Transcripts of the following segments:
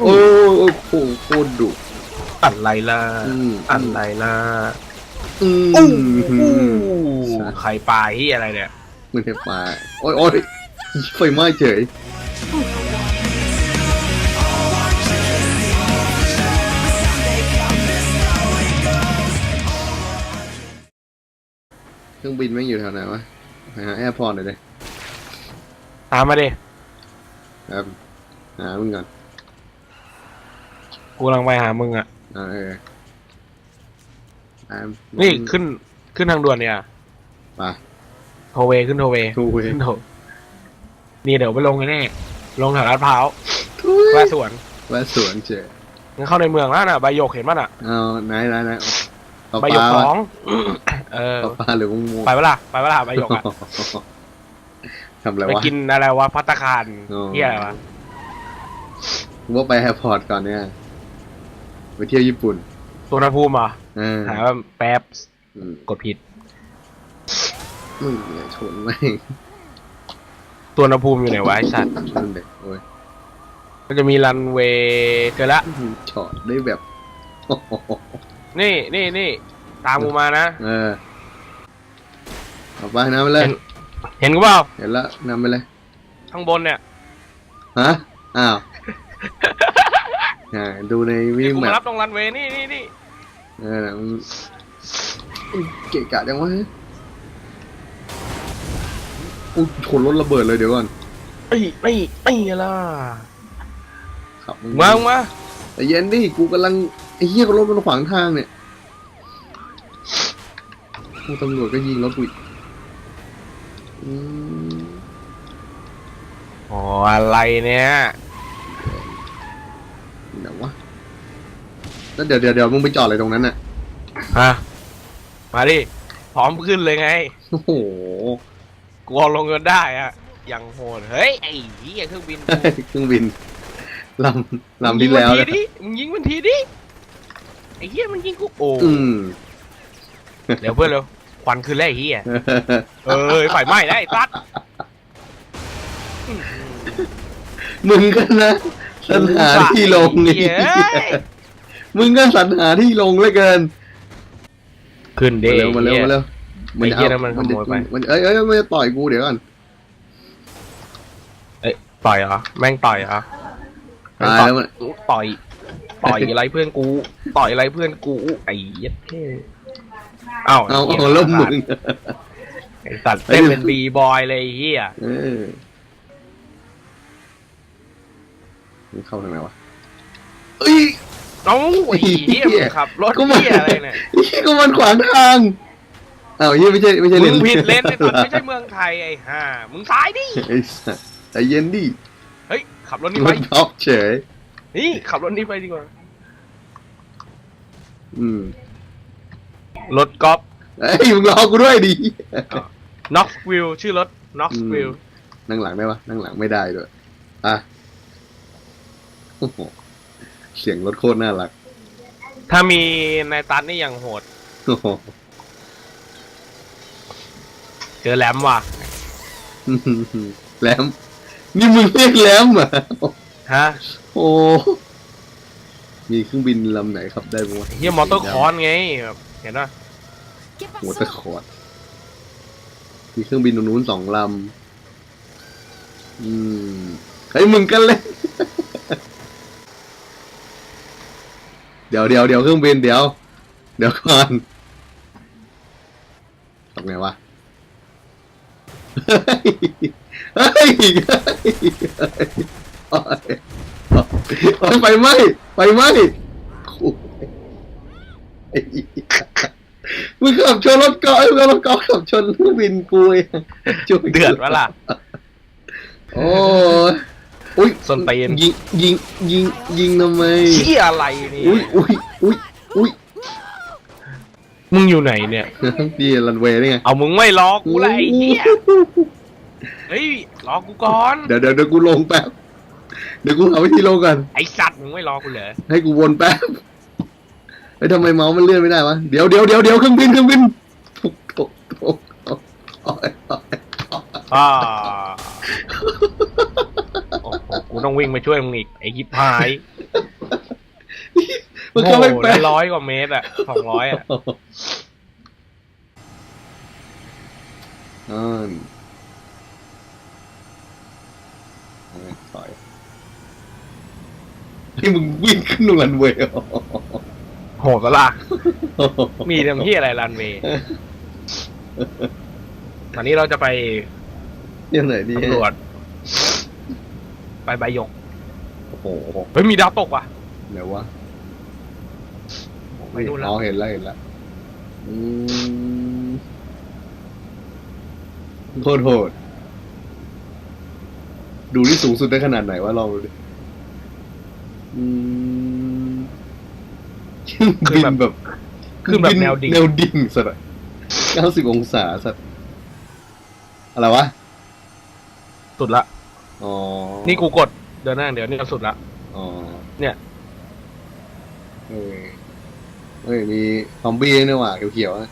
โอ้โอ้โหโคตรดุอะไรล่ะอืมอะไรล่ะอืมอู้สัตว์ไข่ปลาที่อะไรเนี่ยมันเทปมาโอ้ยโอ้ยไฟไหม้เฉยเครื่องบินแม่งอยู่แถวไหนวะไปหาแอร์พอร์ตหน่อยเลยตามมาดิครับหามึงก่อน กูกำลังไปหามึงอะอ่าเออตามนี่ขึ้นขึ้นทางด่วนเนี่ยไปโทเวขึ้นโทเวทูเวขึ้นโทนี่เดี๋ยวไปลงกันแน่ลงแถวลาดพร้าวทูแวะสวนแวะสวนเฉยงั้นเข้าในเมืองแล้วน่ะใบหยกเห็นป่ะน่ะเอาไหนไหนไหนเอาใบปหยกลาสวะองเออเอาปลาหรือมึงมูไปเวะล่ะไปเวะล่ะใบหยกอะทำอะไรไปวะกินอะไรวะพัตตาคารอ๋อเฮียอะไรวะกูว่าไปแอร์พอร์ตก่อนเนี่ย ไปเที่ยวญี่ปุ่นตัวนภูมิเหรอะเออหาว่าแป๊บอืมกดผิดมึงเนี่ยชนแม่งตัวนภูมิอยู่ไหนวะไอสัตว์นั่นเด็กโอ้ยมันจะมีรันเวย์เจอละ จอดได้แบบนี่นี่นี่ตามกูมานะ เออเอาไปนำไปเลย เห็น เห็นกูเปล่าเห็นแล้วนำไปเลย ข้างบนเนี่ย ฮะ อ้าว อ่าดูในวินี่กูแมมาปรับตรงรันเวย์นี่นี่นี่เออมึงเกะกะจังวะอุ้ยชนรถระเบิดเลยเดี๋ยวก่อนไม่ไม่ไม่ล่ะขับมึงมามึงมาแต่เย็นดิกูกำลังไอ้เหี้ยรถมันขวางทางเนี่ยกูตำรวจก็ยิงรถกูอีกอืมอ๋ออะไรเนี่ย เดี๋ยววะ แล้วเดี๋ยวเดี๋ยวเดี๋ยวมึงไปจอดอะไรตรงนั้นน่ะฮะมาดิพร้อมขึ้นเลยไงโอ้โหกูเอาลงเงินได้อะยังโหดเฮ้ยไอ้เหี้ยเครื่องบินกูเครื่องบินลำลำที่แล้วมึงเนี่ยยิงมันทีดิมึงยิงมันทีดิไอ้เหี้ยมันยิงกูโอ้อืม เดี๋ยวเพื่อนเร็วควันขึ้นแล้วไอ้เหี้ยเออไฟไหม้แล้วไอ้ซัดมึงก็นะสรรหาที่ลงนี่เฮ้ย มึงก็สรรหาที่ลงเหลือเกินขึ้นเด้มาเร็วมาเร็วมาเร็วไอ้เหี้ยนั่นมันขโมยไป มันเอ้ยเอ้ยมันจะต่อยกูเดี๋ยวก่อนต่อยเหรอแม่งต่อยเหรอตายแล้วมันต่อย ต่อยอะไรเพื่อนกู ต่อยอะไรเพื่อนกูไอ้เหี้ยัดเท่เอ้าเอาไหี้ยเอาแล้วมึงไอ้สัตว์เต้นเป็นบีบอยเลยไอ้เฮียเออมึงเข้าทางไหนวะเอ้ย น้องไอ้เฮียเหี้ยมึงขับรถก็มันเฮียอะไรเนี่ยนี่ก็มันขวางทางอ้าวเฮียไม่ใช่ไม่ใช่มึเลงนผิดเลนไอ้สัตว์ไม่ใช่เมืองไทยไอ้ห่ามึงซ้ายดิไอ้สัสใจเย็นดิเฮ้ยขับรถนี้รไปถท็อปเฉย นี่ขับรถนี้ไปดีกว่า อืมรถกอล์ฟ เอ้ยมึงรอกูด้วยดิ น็อกวิลชื่อรถน็อกวิลนั่งหลังได้ปะนั่งหลังไม่ได้ด้วย อะโอ้โห เสียงรถโคตรน่ารักถ้ามีในตันนี่อย่างโหด โอ้โหเจอแหลมว่ะ แหลม นี่มึงเรียกแหลมเหรอฮะโอ้ มีเครื่องบินลำไหนครับได้บ้างวะเฮียมอเตอร์คอนไงแบบเห็นป่ะหัวตะขอดมีเครื่องบินตรงนู้นสองลำอืมเฮ้ยมึงกันเลย เดี๋ยวเดี๋ยวเดี๋ยวเครื่องบินเดี๋ยว เดี๋ยวก่อนทำไงวะเฮ้ยเฮ้ยเฮ้ยไฟไหมไฟไหม้โอ้ยไอ้เหี้ยมึงขับชนรถเกาะไอ้มึงขับรถเกาขับชนเครื่องบินกูเองช่วยเดือดวะล่ะโอ้ อุ้ยส้นตีน ยิงยิงยิงยิงทำไมเชี่ยอะไรนี่อุ้ยอุ้ยอุ้ยอุ้ยมึงอยู่ไหนเนี่ยดีรันเวย์ได้ไงเอามึงไม่รอกูเลยไอ้เหี้ยเฮ้ยรอกูก่อน เดี๋ยวเดี๋ยวเดี๋ยวกูลงแป๊บเดี๋ยวกูหาวิธีลงกัน ไอสัตว์มึงไม่รอกูเหรอให้กูวนแป๊บเฮ้ยทำไมเมาส์มันเลื่อนไม่ได้วะเดี๋ยวเดี๋ยวเดี๋ยวเดี๋ยวเครื่องบินเครื่องบินถูกถูกถูกโอ๊ยโอ๊ยโอ๊ยอ่าโอ้โหกูต้ องวิ่งไปช่วยมึงอีกไอ้ยิบหายมันก็ไม่โอ้โหแปลแล้วร้อยกว่าเมตรอะสองร้อยอะอ่านเอาไงต่อยที่มึงวิ่งขึ้นรันเวย์เหรอโหดปะล่ะมีเต็มที่อะไรรันเวย์ตอนนี้เราจะไปเรื่องไหนดี ตำรวจ ไปใบหยกโอ้โหเฮ้ยมีดาวตกว่ะไหนวะไปนู่นแล้ว อ๋อเห็นแล้วเห็นแล้วอืมโคตรโหด ดูที่สูงสุดได้ขนาดไหนวะลองดูดิอืมบินแบบขึ้นแบบแนวดิ่ง แนวดิ่งสัตว์เก้าสิบองศาสัตว์อะไรวะ สุดละ อ๋อนี่กูกดเดินหน้าเดี๋ยวนี่สุดละ อ๋อเนี่ย เออเฮ้ยมีซอมบี้ด้วยว่ะเขียวๆนะ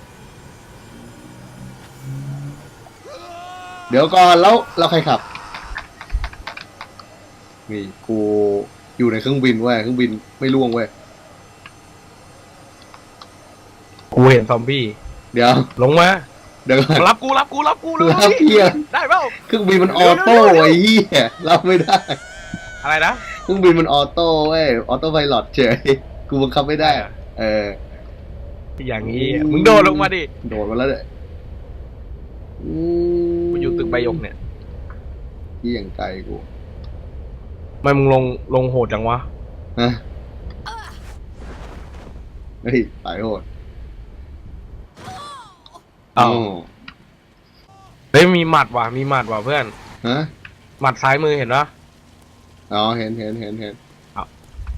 เดี๋ยวก่อนแล้วเราใครขับ นี่กูอยู่ในเครื่องบินเว้ยเครื่องบินไม่ล่วงเว้ยกูเห็นซอมบี้ เดี๋ยว ลงมา เดี๋ยวก่อน รับกูรับกูรับกูเลยรับเหี้ย ได้เปล่าเครื่องบินมันออโต้ไอ้เหี้ยรับไม่ได้อะไรนะ เครื่องบินมันออโต้เว้ยออโต้ไพลอตเฉยกูบังคับไม่ได้เออ อย่างนี้ มึงโดดลงมาดิโดดมาแล้วเนี่ยอืมกูอยู่ตึกใบหยกเนี่ยที่ยังไกลกูทำไมมึงลงลงโหดจังวะฮะเฮ้ยสายโหด อ้าวโเฮ้ยมีหมัดว่ะมีหมัดว่ะเพื่อน ฮะหมัดซ้ายมือเห็นปะอ๋อเห็นเห็นเห็นเห็น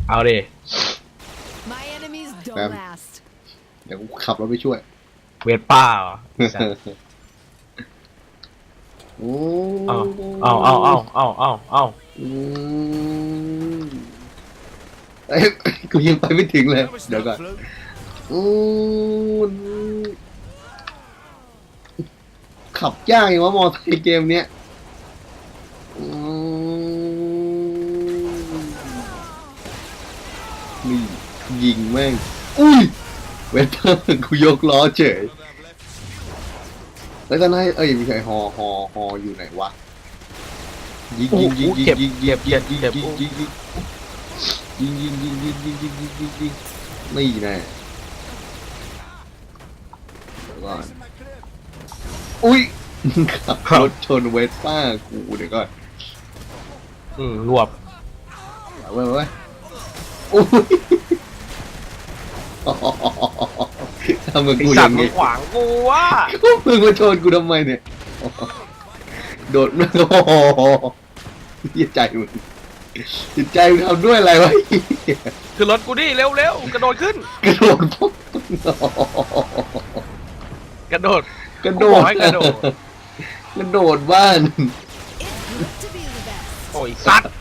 เอาดิ My enemies don't Bam. last. เดี๋ยวกูขับรถไปช่วย เวทป้าเหรอโอ้เอาเอาเอาเอาเอาเอาเอาอืมเอ้ยกูยังไปไม่ถึงเลย เดี๋ยวก่อนอืม ขับยากอย่างวะมอไซค์เกมเนี้ยมนี่ยิงแม่ง อุ้ย เวทเตอร์กูยกล้อเฉยแล้วก็นายเอ้ยม่ใช่ฮอฮอฮออยู่ไหนวะ ยิงโอ้ยิงยิงยิงเจ็บยิงเจ็บเจ็บยิงเจ็บยิงยิงยิงยิงยิงยิงยิงยิงยิงยิงยิงยิงนี่แน่เดี๋ยวก่อน อุ้ยขับรถชนเวสป้ากูเดี๋ยวก่อนอืมรวบเอาไว้ไว้อุ้ยทำกับไอกูอสัตย่างว์มึนี้งขวางกูว่ะมึงมาชนกูทำไมเนี่ยโดดมาโอ้โหเหี้ยใจมึงจิตใจมึงทำด้วยอะไรวะคือรถกูดิเร็วเร็วกระโดดขึ้น กระโดดปุ๊บกระโดด กระโดกูบอดกให้กระโดด กระโดดบ้าน It's good to be the best. โอ้ยสัตว์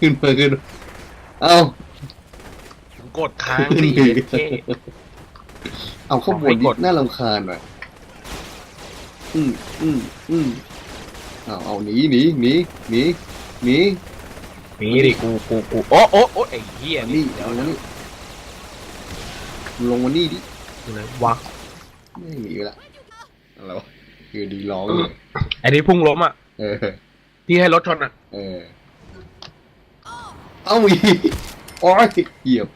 ขึ้นมาขึ้นมาเอากดค้างขึ้นดิดิเท่เอาข้างบนไม่กนี่ดน่ารำคาญหน่อยอืมอืมอืมเอาเอาหนีหนีหนีหนีหนีนี่ดิกูกูกูโอ้โอ้โอ้ไอ้เหี้ยมานี่นี่เอามานี่ลงมานี่ดิ อยู่ไหนวะไม่หนีละอะไรวะคือดีร้องเลยไอ้นี่พุ่งล้มอะ เออ ที่ให้รถชนอะ เออ เอาอีกโอ้ยเหยียบ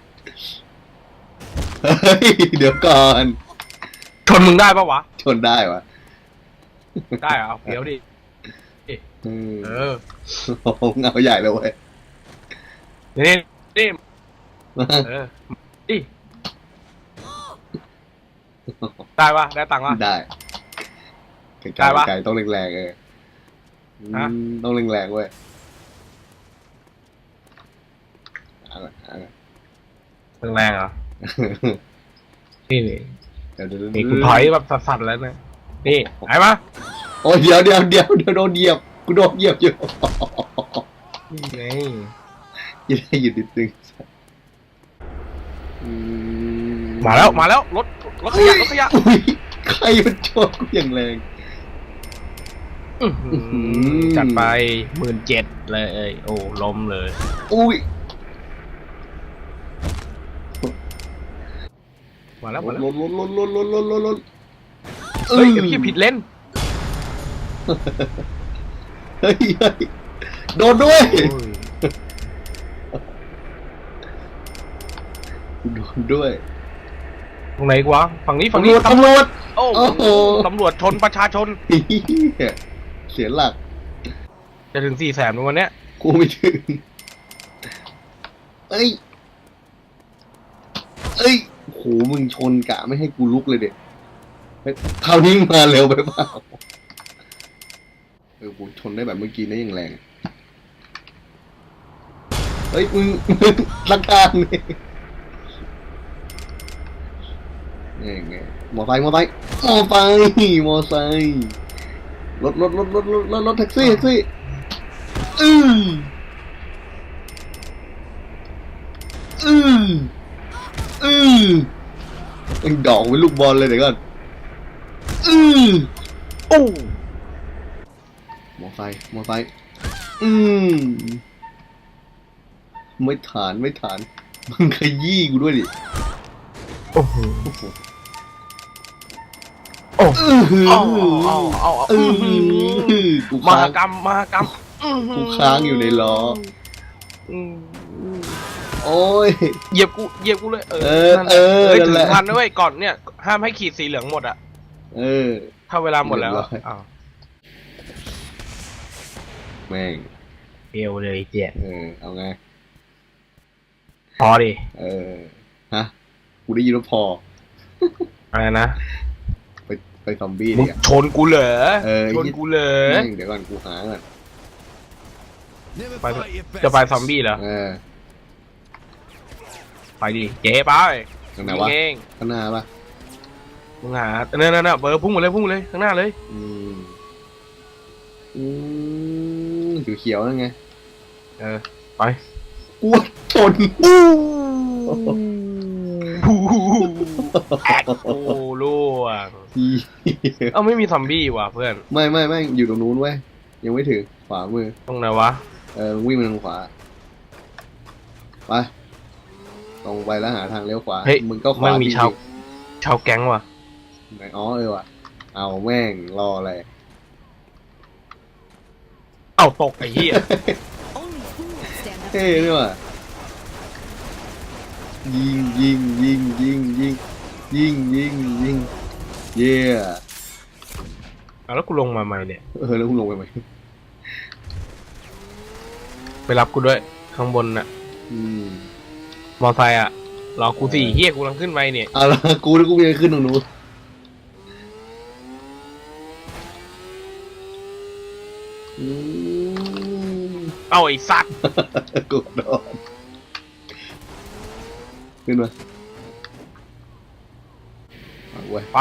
เฮ้ย เดี๋ยวก่อน ชนมึงได้ปะวะ ชนได้วะได้เหรอเดี๋ยวดิ อืมเออโอ้โหเงาใหญ่เลยเว้ย นี่นี่เออดิ ได้ปะได้ตังค์ปะ ได้ไกลได้ปะๆไกลๆต้องแรงๆเอออืมฮะ ต้องแรงๆเว้ยเอาก่อนเอาก่อนแรงๆเหรอ นี่นี่เดี๋ยวเดี๋ยวนี่เดี๋ยวกูถอยแบบสั่นๆแล้วนะนี่ไหนปะโอ้ยเดี๋ยวเดี๋ยวเดี๋ยวเดี๋ยวโดนเหยียบกูโดนเหยียบอยู่นี่ไงยังได้อยู่นิดนึงอืมาแล้วมาแล้วรถ รถขยะรถขยะอุ้ยใครมันชนกูอย่างแรง อื้อหือหือจัดไปหมื่นเจ็ดเลยเอ้ยโอ้ล้มเลย อุ้ยมาแล้วลมาดแล้วลดลดลดลดลดลดลดเฮ้ยเดี๋ยวพี่ผิดเล่นเฮ้ยเฮ้ยโดนด้วยโดนด้วย ตรงไหนวะฝั่งนี้ฝั่งนี้ตำรวจโอ้โอ้โห ตำรวจชนประชาชนเหี้ยเสียหลัก จะถึงสี่แสนวันเนี้ยกูไม่ถึงเอ้ย เอ้ยโหมึงชนกะไม่ให้กูลุกเลยเด็ดคราวนี้มึงมาเร็วไปเปล่าเออกูชนได้แบบเมื่อกี้นี่ยังแรง เฮ้ยมึงมึงลักการ นี่นี่ไงมอไซค์มอไซค์มอไซค์มอไซค์รถรถรถรถรถรถรถแท็กซี่แท็กซี่อืออืออือไอ้ดอกเป็นลูกบอลเลยเดี๋ยวก่อนอือโอ้มอไซค์มอไซค์อืมไม่ฐานไม่ฐานมึงขยี้กูด้วยดิโอ้โห โอ้หือเอาเอาเอาเอาเออกูมาค้างกรรมมากรรมอื้อหืกูค้างอยู่ในล้อ อืมโอ้ย เหยียบกูเหยียบกูเลย เอเออนั่นแหละเออเอ้ยนั่ถึนงแหละทันนะเว้ยก่อนเนี่ย ห้ามให้ขีดสีเหลืองหมดอะเออ ถ้าเวลาหมดแล้วอะเรียบร้อย อ้าวแม่งเอวเลยเจ็ดเออเอาไง พอดิเออ ฮะ กูได้ยินว่าพออะไรนะ ไปไปซอมบี้มึดิงอะชนกูเหรอเออ ชนกูเหรอ แม่งเดี๋ยวก่อนกูหาก่อน Never Bye- fight your จะไป best. ซอมบี้เหรอ เออไปดิเจ๊ไปตรงไหนวะเองข้างหน้าปะมึงหาเนี่ยเนี่ยเนี่ยเบอร์พุ่งหมดเลยพุ่งหมดเลยข้างหน้าเลย อืมอืมเขียวๆนั่นไงเออไป กูว่าชนแอก โอ้ล่วงเอ้าไม่มีซอมบี้ว่ะเพื่อน ไม่ไม่ไม่อยู่ตรงนู้นเว้ยยังไม่ถึงขวามือ ตรงไหนวะ เออวิ่งมาทางขวา ไป ตรงไปแล้วหาทางเลี้ยวขวา เฮ้ยมึงก็ขวามันมีพี่ชาว ชาวแก๊งว่ะ ไหนอ๋อเออว่ะ เอาแม่งรออะไร เอ้าตกไอ้เหี้ย Only fools stand up. เท่ด้วยว่ะ ยิงยิงยิงยิงยิงยิงยิงยิงเย่เอาแล้วกูลงมาใหม่เนี่ย เออแล้วมึงลงไปไหมไปรับกูด้วย ข้างบนน่ะ อืมมอไซค์อะ รอกูสี่เฮียกูกำลังขึ้นไปเนี่ย เอาละกูแล้วกูไปขึ้นตรงนู้นอืม เอาไอ้สัตว์ กูโดน ขึ้นมาเอาเว้ยไป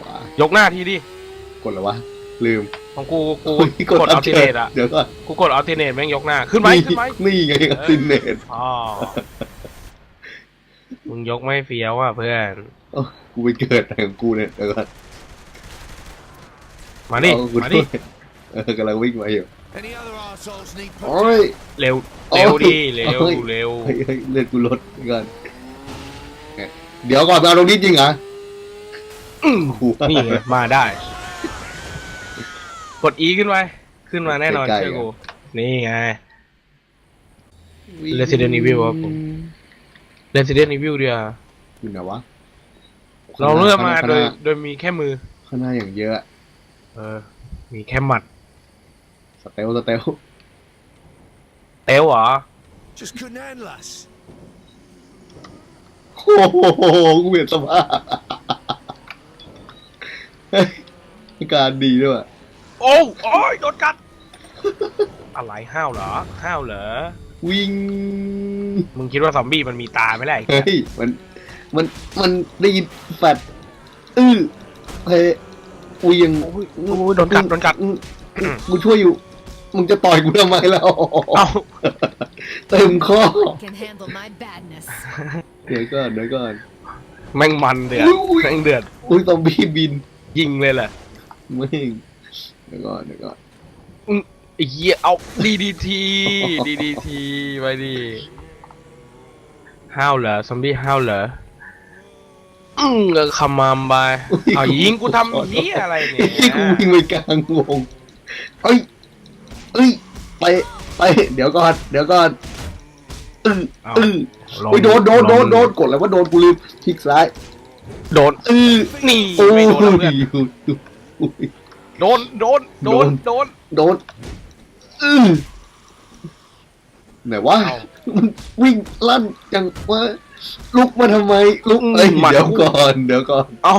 ขวายกหน้าทีดิ กดแล้ววะ ลืมของกูกูอุ๊ยกดอัลติเนตอะ เดี๋ยวก่อนกูกดอัลติเนตแม่งยกหน้า ขึ้นไหมขึ้นไหมนี่ไงอัลติเนตอ๋อมึงยกไม่เฟี้ยวอะเพื่อน โอ้กูไปเกิดอะไรของกูเนี่ยเดี๋ยวก่อนมาดิ เอากูมาด้ดิวยเออกำลังวิ่งมาอยู่ Any other arseholes need โอ้ยเร็วโอ้ยเร็วดิ เร็วโอ้ยเร็ว เฮ้ยเฮ้ยเลือดกูลดเดี๋ยวก่อน เดี๋ยวก่อนไปเอาตรงนี้จริงเหรออื้อกูว่านี่ไงมาได้ กด E ขึ้นไปขึ้นมาแน่นอนใกล้ๆเชื่อกูนี่ไง Resident Evil ครับผม Resident Evil เดียวอยู่ไหนวะเราเลือกมาข้งหโดน้ยโดยมีแค่มือ ข้างหน้าอย่างเยอะ เออ มีแค่หมัด สเตลสเตลเต้วเหรอ Just couldn't handle us. โอ้โหกูเห็นสภาพเฮ้ยอาการดีด้วยว่ะโอ้โอ้ยโดนกัด อะไรห้าวเหรอ ห้าวเหรอ วิ่ง มึงคิดว่าซอมบี้มันมีตาไหมล่ะไอ้เฮ้ย มัน มัน มันได้ยินแฟดอื้อเฮ้ยอุ้ยยังโอ้ยโอ้ยโดนกัดโดนกัด อื้ออื้อกูช่วยอยู่ มึงจะต่อยกูทำไมแล้วเอ้า เต็มข้อ Can handle my badness. เดี๋ยวก่อนเดี๋ยวก่อน แม่งมันเดือดอุ้ยแม่งเดือดอุ้ยซอมบี้บินยิงเลยแหละไม่งเดี๋ยวก่อนเดี๋ยวก่อน ไอ้เหี้ยเอาดีดีทีดีดีทีไปดิห้าวเหรอซอมบี้ห้าวเหรออืมก็คำมามไปเอายิงกูทำเหี้ยอะไรเนี่ย ที่กูวิ่งไปกลางวงเอ้ย เอ้ยไปไปเดี๋ยวก่อนเดี๋ยวก่อนอื้อเอาอื้อลงโอ้ยโดนโดนโดนโดนลงกดแล้วว่าโดนกูลืมคลิกซ้ายโดนอื้อนี่โอ้ยไม่โดนแล้วเพื่อนโอ้ยโดนโดนโดนโดนโดนอื้อไหนว่าเอามันวิ่งลั่นจังวะลุกมาทำไมลุกอืมเอ้ยหมัดเดี๋ยวก่อนเดี๋ยวก่อนเอ้า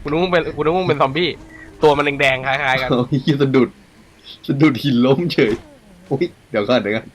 คุณนึกว่าเป็นคุณนึกว่าเป็นซอมบี้ตัวมันแดงๆคล้ายๆกันเอาเหี้ยสะดุด สะดุดหินล้มเฉย อุ้ย เดี๋ยวก่อนเดี๋ยวก่อน